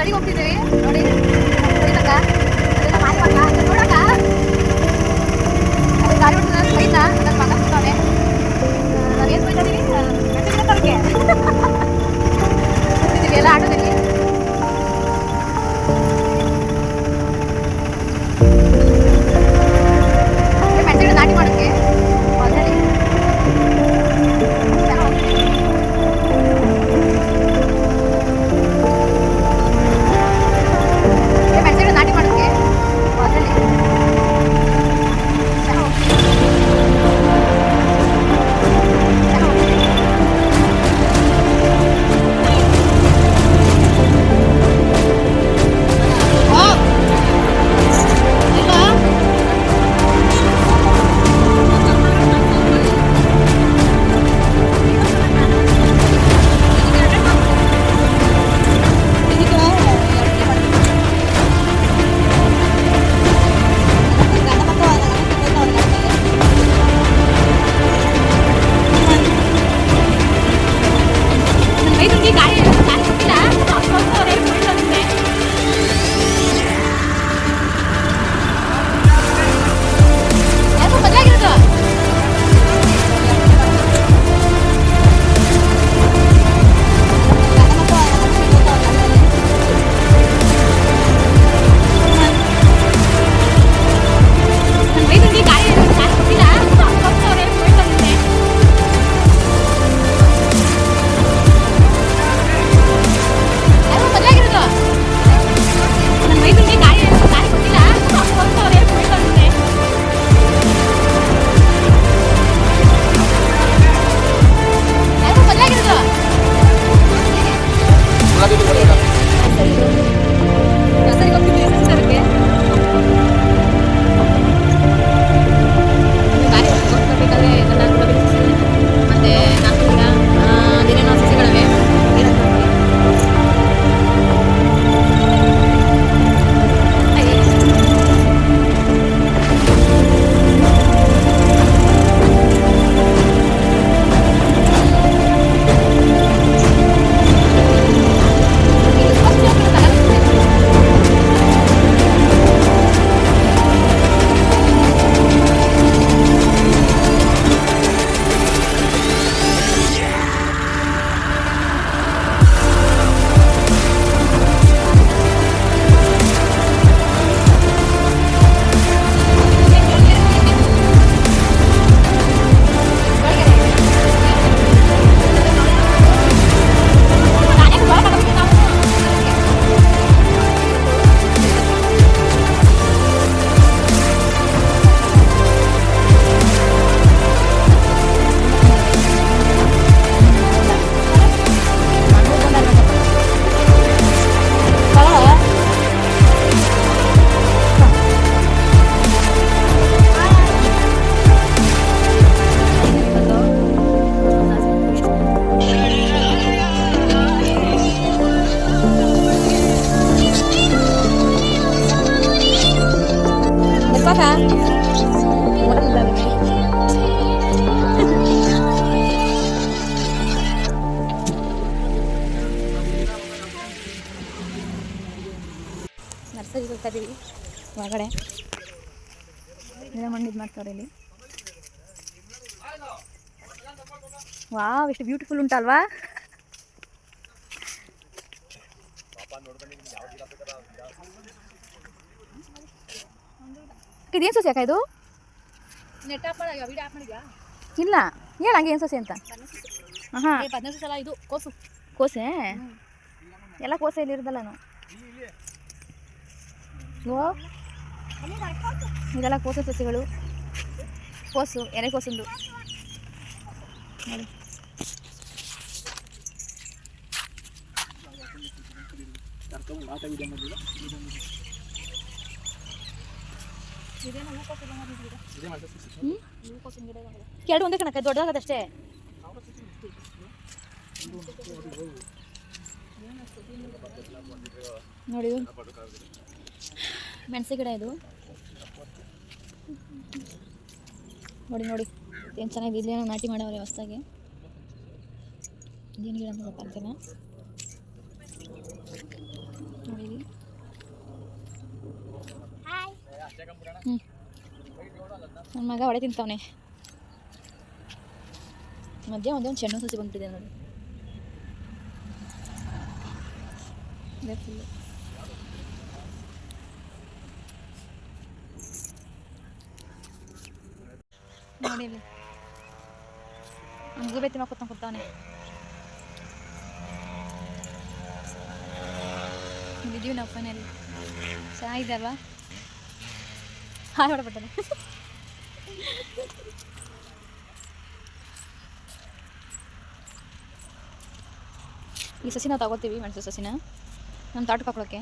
ಸ್ಟಡಿಗೆ ಹೋಗ್ತಿದ್ದೀವಿ. ನೋಡಿ ಬೈತಕ್ಕ ಅದೆಲ್ಲ ಮಾತಾಡಕ್ಕ ಅದನ್ನ ನೋಡಕ್ಕ ಅದು ಗಾಡಿ ಹೊಡ್ತಿದ್ರೆ ಬೈತ ನನ್ನ ಮಗ ಬಿಡ್ತಾನೆ ನಾವೇನು ಬೈತಾ ಇದೀವಿ ಮೆಸೇಜ್ ತರಕ್ಕೆ ಕೂತಿದ್ದೀವಿ ಎಲ್ಲ ಆಟೋದಲ್ಲಿ. ನರ್ಸರಿಗೆ ಒಳಗಡೆ. ಮಣ್ಣು ಇದು ಮಾಡ್ತಾವ್ರೆ ಇಲ್ಲಿ. ವಾವ್ ಎಷ್ಟು ಬ್ಯೂಟಿಫುಲ್ ಉಂಟಲ್ವಾ? ಇದೇನು ಸೊಸೆ ಅಕ್ಕ ಇದು? ನೆಟ್ ಆಪ್ ಮಾಡಿದ್ಯಾ? ವಿಡಿಯೋ ಆಪ್ ಮಾಡಿದ್ಯಾ? ಇಲ್ಲ ಹೇಳ ಹಂಗೆ ಏನು ಸೊಸೆ ಅಂತ. ಹಾಂ ಬದನೇಸು ಸಲ ಇದು ಕೋಸು. ಕೋಸೆ? ಎಲ್ಲ ಕೋಸೆ ಇಲ್ಲಿ ಇರೋದಲ್ಲನು ಓ ಇದೆಲ್ಲ ಕೋಸೆ ಸಸಿಗಳು. ಕೋಸು ಎಲೆಕೋಸಂದು ನೋಡಿ ಎರಡು ಒಂದೇ ಕಣಕ್ಕೆ ದೊಡ್ಡದಾಗದಷ್ಟೇ ನೋಡಿ ಮೆಣಸಿನ ಗಿಡ ಇದು. ನೋಡಿ ನೋಡಿ. ಏನು ಚೆನ್ನಾಗಿ ಇಲ್ಲೇನೋ ನಾಟಿ ಮಾಡವ್ರೆ ಹೊಸ್ದಾಗಿ. ಏನು ಗಿಡ ಅಂತ ಗೊತ್ತಾಗ್ತಿಲ್ಲ. ನೋಡಿ ಹ್ಞೂ ನನ್ನ ಮಗ ಹೊಡೆ ತಿಂತಾವನೆ. ಮಧ್ಯ ಒಂದೊಂದು ಒಂದು ಚೆಂಡು ಸಸಿ ಬಂದ್ಬಿಟ್ಟಿದೆ ನೋಡಿ. ಫುಲ್ಲು ನೋಡಿ ಇಲ್ಲಿ ನಮಗೂ ಬೇತಿ ಮಾಡ್ಕೊತ ಕೊಡ್ತಾವನೆ ಇಲ್ಲಿದ್ದೀವಿ ನಾವು ಫೈನಲ್ಲಿ ಚೆನ್ನಾಗಿದೆ ಅಲ್ವಾ ಹಾಯ್ ಹೊಡಬಿಟ್ಟಾನೆ ಈ ಸಸಿನ ತಗೋತೀವಿ, ಮೆಣಸು ಸಸಿನ. ನಮ್ಮ ತಾಟಕ್ಕೆ ಹಾಕೊಳ್ಳೋಕ್ಕೆ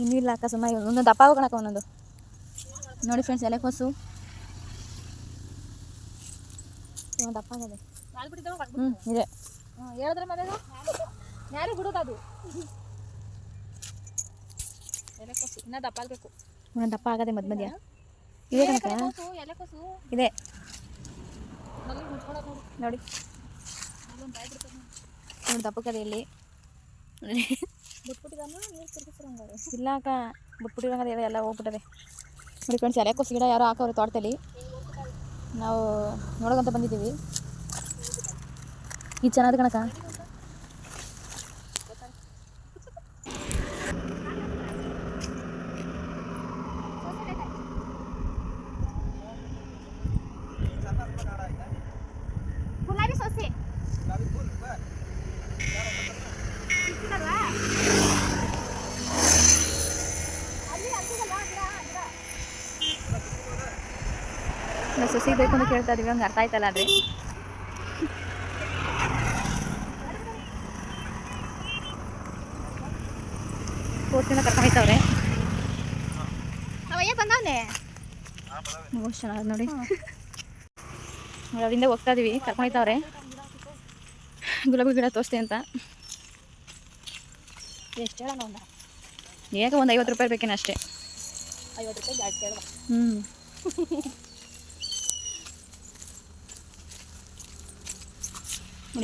ಇನ್ನೂ ಇಲ್ಲ ಅಕ್ಕ ಸುಮ್ಮ ಒಂದೊಂದು ದಪ್ಪ ಹೋಗೋಣಕ್ಕ ಒಂದೊಂದು. ನೋಡಿ ಫ್ರೆಂಡ್ಸ್ ಎಲೆಕೋಸು ಒಂದು ದಪ್ಪ ಆಗದೆ ಹ್ಞೂ ಇದೆ. ಹೇಳಿದ್ರೆ ಮನೆ ಯಾರು ಬಿಡೋದು ಅದು. ಎಲೆಕೋಸು ಇನ್ನೂ ದಪ್ಪ ಆಗಬೇಕು. ಒಂದೊಂದು ದಪ್ಪ ಆಗದೆ ಮಧ್ಯ ಮಧ್ಯ ಇದೆ ಎಲೆಕೋಸು ಇದೆ. ನೋಡು. ಒಂದು ನೋಡಿ ದಪ್ಪಕ್ಕದೆ ಇಲ್ಲಿ ನೋಡಿ. ಬಿಟ್ಬಿಟ್ಟಿದಾನ? ನೀರು ಇಲ್ಲ ಅಕ್ಕ ಬಿಟ್ಬಿಟ್ಟಿರಂಗದೆ ಇದೆ ಎಲ್ಲ ಹೋಗ್ಬಿಟ್ಟದೆ. ನೋಡಿ ಫ್ರೆಂಡ್ಸ್ ಎಲೆಕೋಸು ಗಿಡ ಯಾರೋ ಹಾಕವ್ರೆ ತೋಟದಲ್ಲಿ. ನಾವು ನೋಡೋಕಂತ ಬಂದಿದ್ದೀವಿ. ಇದು ಚೆನ್ನಾಗಿದೆ ಕಣಕ್ಕ. ಸೊಸಿ ಬೇಕು ಅಂತ ಕೇಳ್ತಾ ಇದೀವಿ ಹಂಗೆ ಅರ್ಥ ಆಯ್ತಲ್ಲ ಅದೇ ಕೋಸಿನ ಕರ್ಕೊಂಡು ಹೋಯ್ತವ್ರೆ ಅವಯ್ಯ ಬಂದವನೆ. ಚೆನ್ನಾಗಿ ನೋಡಿ. ಅವರಿಂದ ಹೋಗ್ತಾ ಇದೀವಿ ಕರ್ಕೊಂಡು ಹೋಯ್ತವ್ರೆ ಗುಲಾಬಿ ಗಿಡ ತೋರಿಸ್ತೆ ಅಂತ. ಎಷ್ಟು ಹೇಳೋಣ ಒಂದ? ಏಕೆ ಒಂದು ಐವತ್ತು ರೂಪಾಯಿ ಬೇಕೇನ ಅಷ್ಟೇ. ಐವತ್ತು ರೂಪಾಯಿ ಕೇಳುವ. ಹ್ಞೂ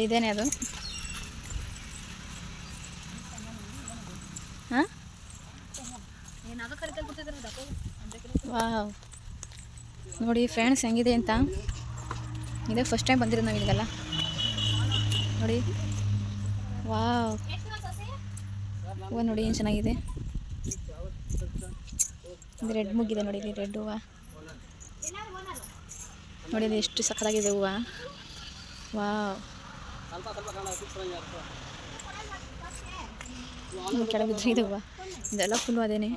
ಇದೇನೆ ಅದು. ವಾವ್. ನೋಡಿ ಫ್ರೆಂಡ್ಸ್ ಹೆಂಗಿದೆ ಅಂತ. ಇದೇ ಫಸ್ಟ್ ಟೈಮ್ ಬಂದಿರೋದು ನಾವು ಇಲ್ಲಿಗೆಲ್ಲ. ನೋಡಿ. ವಾವ್. ನೋಡಿ ಏನು ಚೆನ್ನಾಗಿದೆ. ಇದು ರೆಡ್ ಮುಗಿದೆ ನೋಡಿ ಇಲ್ಲಿ ರೆಡ್ ಹೂವು. ನೋಡಿ ಎಷ್ಟು ಸಕ್ಕತ್ತಾಗಿದೆ ಹೂವು. ವಾವ್. ಹ್ಮ್, ಕೆಳಗೆ ಬಿದ್ದರೆ ಇದೆ ಹೂವು ಇದೆಲ್ಲ ಫುಲ್ಲು ಅದೇನೆ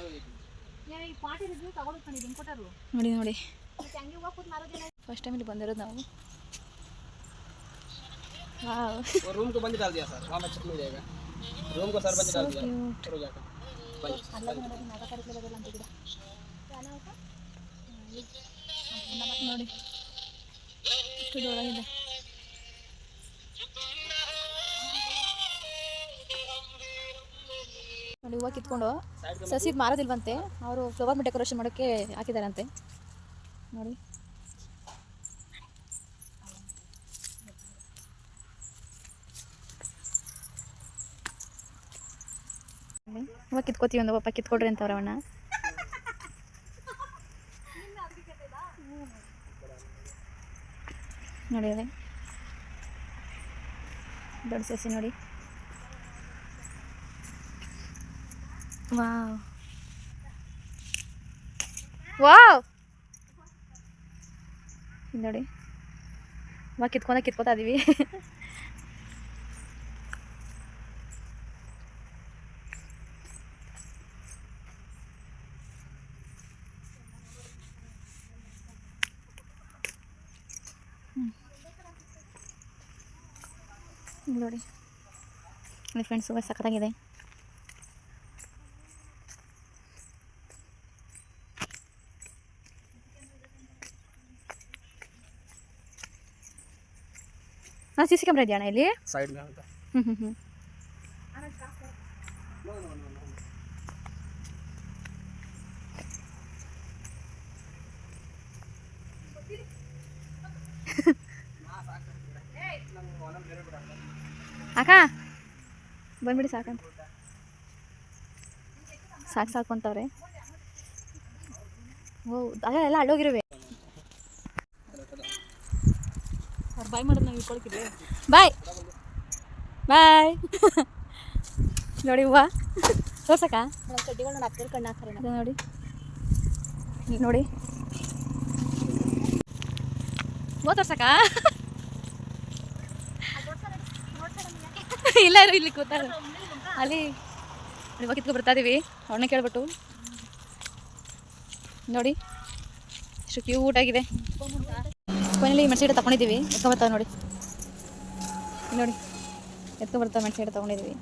ಈ ಪಾಟಿ ಇದ್ದು ತಗೊಂಡು ಕಂಡಿದ್ದು ಕೊಟ್ಟರು ನೋಡಿ ನೋಡಿ ಮತ್ತೆ ಹಂಗೆ ಹೋಗಿ ಕೂತ್ ಮಾರೋದಿಲ್ಲ ಫಸ್ಟ್ ಟೈಮ್ ಇಲ್ಲಿ ಬಂದಿರೋದು ನಾವು ವಾವ್ और रूम को बंद डाल दिया सर वहाँ में छत मिल जाएगा रूम को सर बंद डाल दिया ಕ್ಯೂಟ್ शुरू जाकर बंद ನೋಡಿ ಎಷ್ಟು ದೊಡ್ಡದಾಗಿದೆ ನೋಡಿ ಹೂವು ಕಿತ್ಕೊಂಡು ಸಸಿ ಮಾರೋದಿಲ್ವಂತೆ, ಅವರು ಫ್ಲವರ್ ಡೆಕೋರೇಷನ್ ಮಾಡೋಕ್ಕೆ ಹಾಕಿದಾರಂತೆ. ನೋಡಿ. ಹೂವು ಕಿತ್ಕೋತೀವಿ ಒಂದು ಪಾಪ, ಕಿತ್ಕೊಡ್ರಿ ಅಂತ ಅವರವಣ್ಣ ನೋಡಿ ದೊಡ್ಡ ಸಸಿ ನೋಡಿ. ವಾವ್. ವಾವ್. ನೋಡಿ. ವಾ ಕಿತ್ಕೊಂಡ ಕಿತ್ಕೋತಾ ಇದೀವಿ. ನೋಡಿ. ನೋಡಿ ಫ್ರೆಂಡ್ಸ್ ಸಖತ್ತಾಗಿದೆ. ಹಾಂ ಸಿ ಸಿ ಕ್ಯಾಮ್ರಾ ಇದೆಯಣ್ಣ ಇಲ್ಲಿ ಸೈಡ್ ಹ್ಞೂ ಹ್ಞೂ ಅಕ್ಕ ಬಂದ್ಬಿಡಿ ಸಾಕಂತ. ಸಾಕು ಸಾಕು ಅಂತವ್ರೆ. ಓ ಅದೆಲ್ಲ ಅಲ್ಲೋಗಿರುವೆ. ಬಾಯ್ ಮಾಡೋದು ನಾವು ಇಟ್ಕೊಳ್ಕಿದ್ವಿ ಬಾಯ್. ಬಾಯ್. ನೋಡಿ ಹೂವ. ತೋರ್ಸಕ್ಕ? ನಮ್ಮ ಚಡ್ಡಿಗಳನ್ನ ಹಾಕ್ತಾರೆ ಕಣ್ಣು ಹಾಕ್ತಾರೆ ನೋಡಿ. ನೋಡಿ. ಹೋ ತೋರ್ಸಕ್ಕ? ಇಲ್ಲ ಇರು, ಇಲ್ಲಿ ಕೂತಾರ. ಅಲ್ಲಿ ಇವಾಗ ಕಿತ್ಕೊ ಬರ್ತಾ ಇದೀವಿ. ಅವ್ರನ್ನ ಕೇಳ್ಬಿಟ್ಟು. ನೋಡಿ. ಎಷ್ಟು ಕ್ಯೂಟ್ ಆಗಿದೆ. ಕೊನೆಯಲ್ಲಿ ಮೆಣಸು ಗಿಡ ತಗೊಂಡಿದ್ದೀವಿ ಎತ್ಕೊಂಬರ್ತಾವೆ ನೋಡಿ ಇಲ್ಲಿ ನೋಡಿ ಎತ್ಕೊಂಬರ್ತಾವೆ ಮೆಣಸು ಗಿಡ ತಗೊಂಡಿದ್ದೀವಿ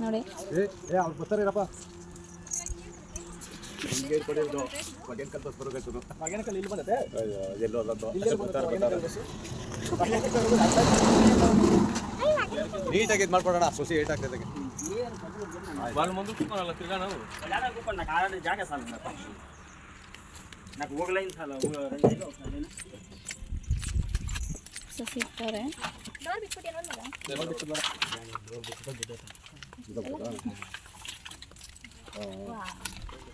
ನೋಡಿ ಏ ಏ ಅವ್ರು ಬರ್ತಾರೇನಪ್ಪ ನಿಮ್ಗೆ ಕೊಡಿರೋದು ಮಗೇನ್ಕಲ್ ಬಸ್ ಬರೋಕಾಯ್ತದು ಮಗೇನಕಲ್ಲಿ ಇಲ್ಲಿ ಬಂದತೆ ಅಯ್ಯೋ ಎಲ್ಲೋ ಅಲ್ಲೊಂದು ಇಲ್ಲೇ ಬರ್ತಾರೆ ಮಗೇನಕಲ್ ಬರ್ತಾರೆ ನೀಟಾಗಿ ಇದು ಮಾಡ್ಕೊಡೋಣ ಸೊಸಿ ಏಟ್ ಆಗ್ತದೆ వాళ్ళ ముందు కూర్చోవాలి తిరగా నాకు ఊగలైన చాలా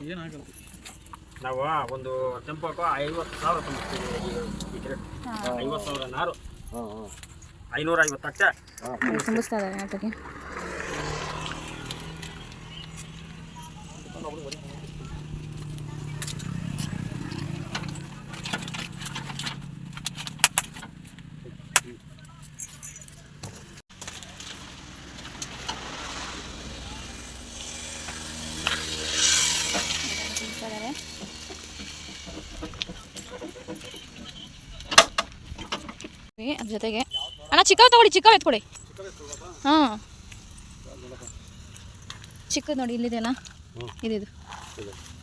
ಏನೋ ನಾವು ಒಂದು ಟೆಂಪೋಕ ಐವತ್ತು ಸಾವಿರ ಐವತ್ತು ಸಾವಿರ ನಾರು ಐನೂರ ಐವತ್ತು ಲಕ್ಷ ಜೊತೆಗೆ. ಅಣ್ಣ ಚಿಕ್ಕ ತಗೊಳ್ಳಿ ಚಿಕ್ಕ ಎತ್ಕೊಡಿ. ಹಾಂ ಚಿಕ್ಕದು ನೋಡಿ ಇಲ್ಲಿದೆಯಲ್ಲ? ಇದಿದು.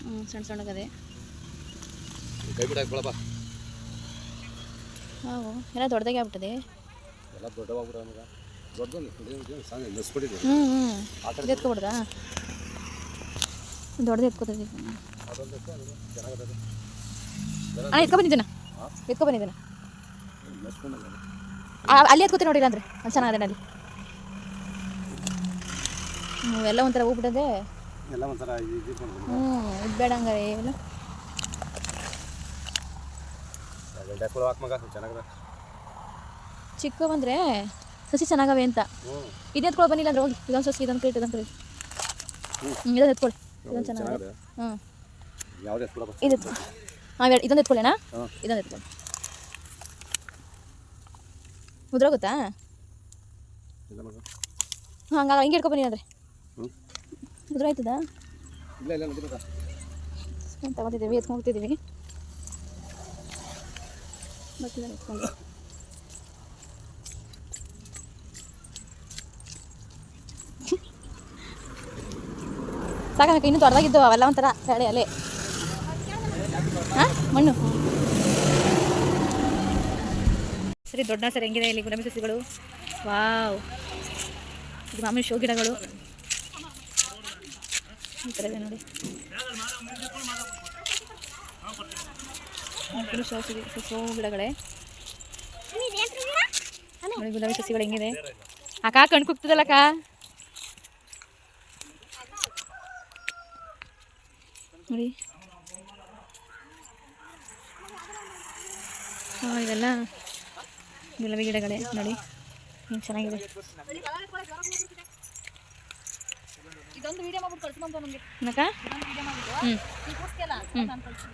ಹ್ಞೂ ಸಣ್ಣ ಸಣ್ಣಗದೆ. ಕೈ ಬಿಡ ಹಾಕ್ಕೊಳಪ್ಪ ಹಾವು ಎಲ್ಲ ದೊಡ್ಡದಾಗೆ ಆಗ್ಬಿಟ್ಟದೆ. ಹ್ಞೂ ಹ್ಞೂ. ಎತ್ಕೊಬಿಡ್ದಾ? ದೊಡ್ಡದು ಎತ್ಕೊತಿದ್ದೀವಿ ಅಣ್ಣ ಎತ್ಕೊ ಬಂದಿದ್ದೀನ ಎತ್ಕೊ ಬಂದಿದ್ದೀನ ಅಲ್ಲಿ ಎತ್ಕೋತೀನಿ ನೋಡಿಲ್ಲ ಅಂದ್ರೆ ಅಲ್ಲಿ ಚೆನ್ನಾಗಿದೆ ಅಲ್ಲಿ. ಹ್ಞೂ ಎಲ್ಲ ಒಂಥರ ಹೋಗ್ಬಿಟ್ಟದೆ ಎಲ್ಲ ಒಂಥರ ಹ್ಞೂ ಇದು ಬೇಡ ಹಂಗಾರೆ ಏನು? ಚಿಕ್ಕ ಬಂದರೆ ಸಸಿ ಚೆನ್ನಾಗವೆ ಅಂತ. ಇದು ಎತ್ಕೊಳ್ಳೋ ಬನ್ನಿಲ್ಲ ಅಂದ್ರೆ ಹೋಗಿ. ಇದೊಂದು ಸಸಿ ಇದೊಂದು ಕ್ರೀಟ್ ಇದೊಂದು ಹ್ಞೂ ಇದೊಂದು ಎತ್ಕೊಳ್ಳಿ ಇದೊಂದು ಚೆನ್ನಾಗಿದೆ. ಹ್ಮ್. ಹ್ಞೂ ಇದು ಎತ್ಕೊ ಹಾಂ ಇದೊಂದು ಎತ್ಕೊಳ್ಳೋಣ ಇದೊಂದು ಎತ್ಕೊಳ್ಳಿ ಮಗ. ಹಾಂ ಹಂಗಾಗ ಹಿಂಗೆ ಇಟ್ಕೊ ಬನ್ನಿ ಅಂದರೆ ಮುದ್ರ ಉದ್ರಾಯ್ತದಾ ಇಲ್ಲ ಇಲ್ಲ ನಡೀತದ ತಗೊತಿದ್ದೀವಿ ಎತ್ಕೊಂಡು ಹೋಗ್ತಿದ್ದೀವಿ. ಎತ್ಕೊಂಡು. ಸಾಕಾಗಕ್ಕೆ ಇನ್ನೂ ದೊಡ್ಡದಾಗಿದ್ದು ಅವೆಲ್ಲ ಒಂಥರ ಅಲೆ. ಹಾಂ ಮಣ್ಣು. ಸರಿ, ದೊಡ್ಡ ಸರಿ, ಹೆಂಗಿದೆ ಇಲ್ಲಿ ಗುಲಾಬಿ ಸಸಿಗಳು? ವಾವ್. ಇದು ಶೋ ಗಿಡಗಳು. ಈ ಥರ ನೋಡಿ. ಗಿಡಗಳೇ. ನೋಡಿ, ಗುಲಾಬಿ ಸಸಿಗಳು ಹೆಂಗಿದೆ. ಅಕ್ಕ ಕಣ್ ಕುಗ್ತದಲ್ಲಕ್ಕ ನೋಡಿ. ಹಾಂ ಇವೆಲ್ಲ ಗುಲಾಬಿ ಗಿಡಗಳೇ ನೋಡಿ. ಏನು ಚೆನ್ನಾಗಿದೆ. ಇದೊಂದು ವಿಡಿಯೋ ಮಾಡ್ಬಿಟ್ಟು ಕಳ್ಸ್ಕೊಂತ ನಮಗೆ. ಹ್ಞೂ ಈ. ನಾನು ಕಳ್ಸಿ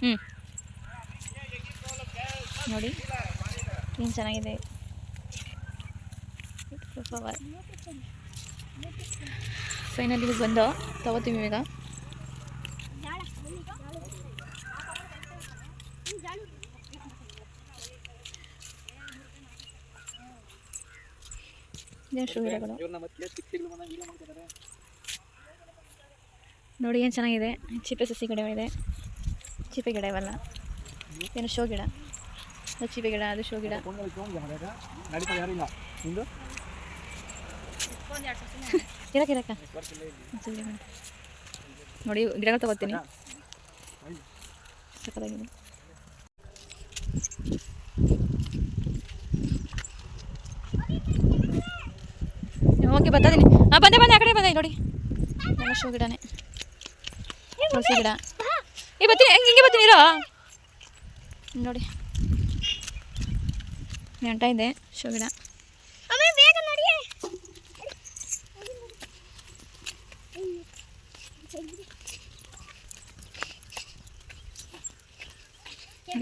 ಹ್ಞೂ ನೋಡಿ. ಏನು ಚೆನ್ನಾಗಿದೆ. ಫೈನಲ್ ಇದು ಬಂದು ತಗೋತೀವಿ ಈಗ ಗಿಡಗಳು ನೋಡಿ ಏನು ಚೆನ್ನಾಗಿದೆ? ಚಿಪ್ಪೆ ಸಸಿ ಗಿಡಗಳಿದೆ ಚಿಪ್ಪೆ ಗಿಡ ಇವೆಲ್ಲ. ಏನು ಶೋ ಗಿಡ? ಅದು ಚಿಪ್ಪೆ ಗಿಡ ಅದು ಶೋ ಗಿಡ. ಇರಕ್ಕ ಇರಕ್ಕ. ನೋಡಿ ಗಿಡಗಳು ತಗೋತೀನಿ. ಸಕ್ಕತ್ತಾಗಿದೆ ಬರ್ತಾಯಿದ್ದೀನಿ ಹಾಂ ಬಂದೆ ಬಂದೆ ಆ ಕಡೆ ಬಂದೆ ನೋಡಿ. ಶೋ ಗಿಡನೇ. ತುಳಸಿ ಗಿಡ. ಏ ಬರ್ತೀನಿ ಹೆಂಗೆ ಹಿಂಗೆ ಬರ್ತೀನಿ ಇರೋ. ನೋಡಿ. ನೆಂಟ ಇದೆ ಶೋ ಗಿಡ.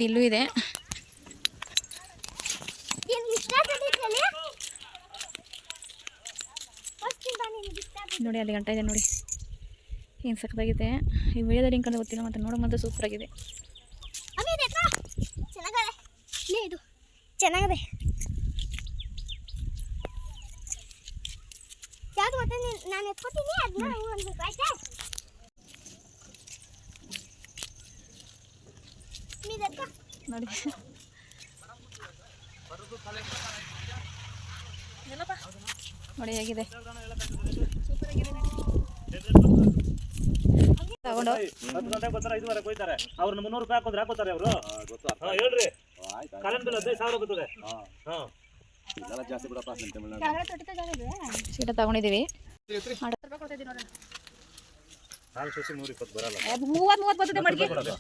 ಇಲ್ಲೂ ಇದೆ. ನೋಡಿ ಅಲ್ಲಿ ಗಂಟ ಇದೆ ನೋಡಿ. ಏನು ಸಕ್ಕದಾಗಿದೆ ಈ ವಿಡಿಯೋದಲ್ಲಿ ಹಿಂಗೆ ಗೊತ್ತಿಲ್ಲ ಮತ್ತು ನೋಡೋ ಮಾತ್ರ ಸೂಪರ್ ಆಗಿದೆ ಚೆನ್ನಾಗದೆ? ಇದು ಚೆನ್ನಾಗಿದೆ. ನಾನು ಎತ್ಕೊತೀನಿ ಅದನ್ನ ಅನ್ಬೇಕು ಆಯ್ತಾ? ನೀನು ಎತ್ಕೋ ನೋಡಿ. ನೋಡಿ ಹೇಗಿದೆ. ತಗೊಂಡು. ಹತ್ತು ಗಂಟೆಗೆ ಬರ್ತಾರೆ ಐದುವರೆಗೆ ಹೋಯ್ತಾರೆ ಅವ್ರನ್ನ ಮುನ್ನೂರು ರೂಪಾಯಿ ಹಾಕಿದ್ರೆ ಹಾಕೋತಾರೆ ಅವರು. ಗೊತ್ತು ಹೇಳ್ರಿ. ಕರೆಂಟ್ ಬಿಲ್ ಹದಿನೈದು ಸಾವಿರ ಬರ್ತದೆ ಹಾಂ. ಇದೆಲ್ಲ ಜಾಸ್ತಿ ಬಿಡಪ್ಪ ತಮಿಳ್ನಾಡು. ಸೀಟ ತಗೊಂಡಿದ್ದೀವಿ. ಮೂವತ್ತು ಮೂವತ್ತು ಬರ್ತದೆ.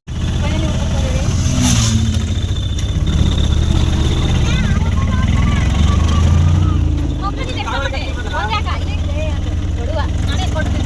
ಕೊಡ್ತೀನಿ